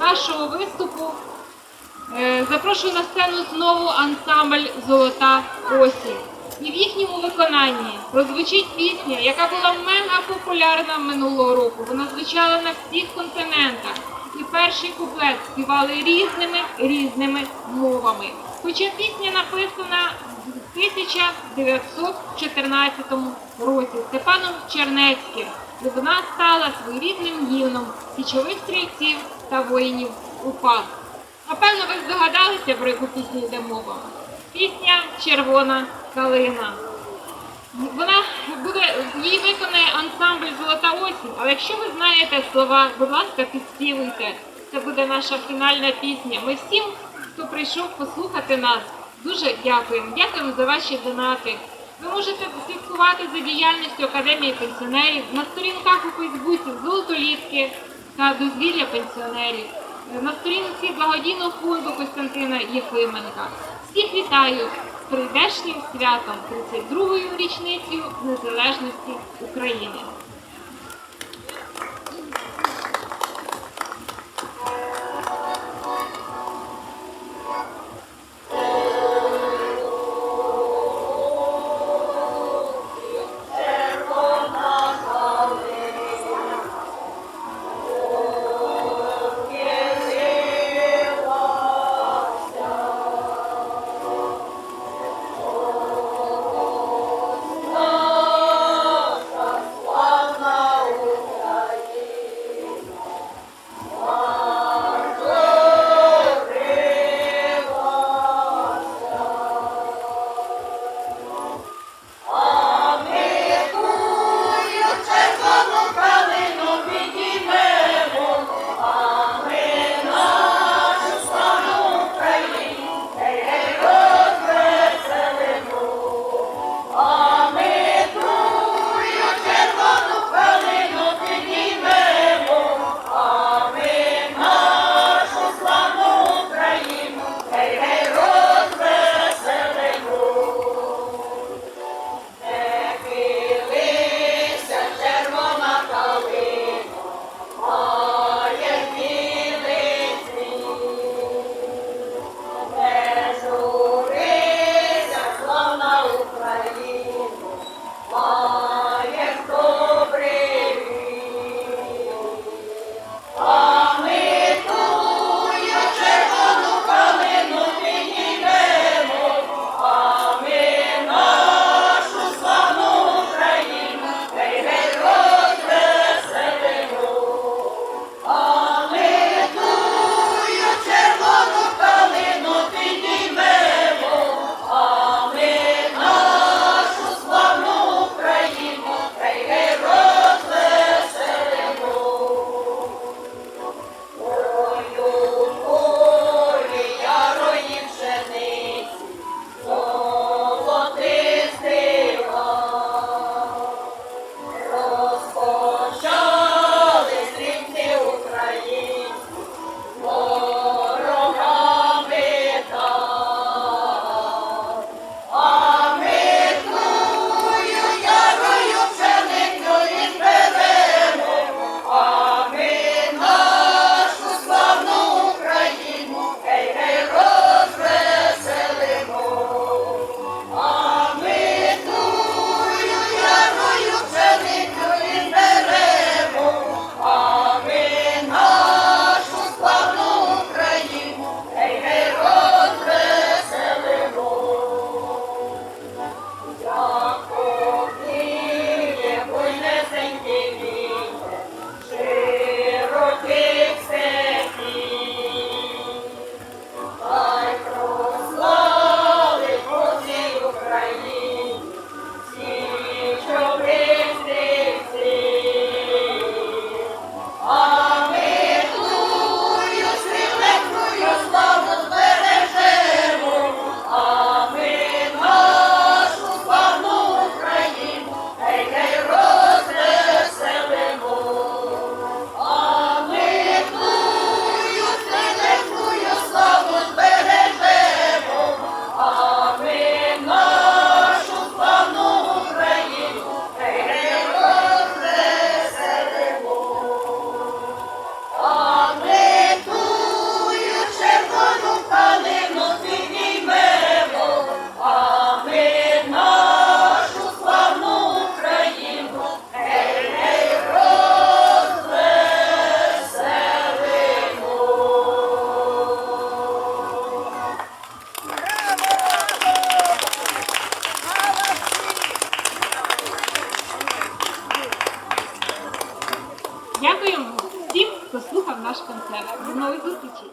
нашого виступу е, запрошую на сцену знову ансамбль Золота осінь. І в їхньому виконанні прозвучить пісня, яка була мега популярна минулого року. Вона звучала на всіх континентах. І перший куплет співали різними різними мовами. Хоча пісня написана в 1914 році Степаном Чернецьким, вона стала своєрідним гімном січових стрільців та воїнів УПА. Напевно, ви здогадалися, про яку пісню йде мова. Пісня Червона калина. Вона буде, її виконає ансамбль Золота осінь, але якщо ви знаєте слова, будь ласка, підспівуйте. Це буде наша фінальна пісня. Ми всім, хто прийшов послухати нас, дуже дякуємо. Дякуємо за ваші донати. Ви можете слідкувати за діяльністю Академії пенсіонерів на сторінках у Фейсбуці Золотолітки та дозвілля пенсіонерів, на сторінці благодійного фонду Костянтина Єфименка. Всіх вітаю з прийдешнім святом 32-ю річницею незалежності України. Наш концерт. До нових зустрічей!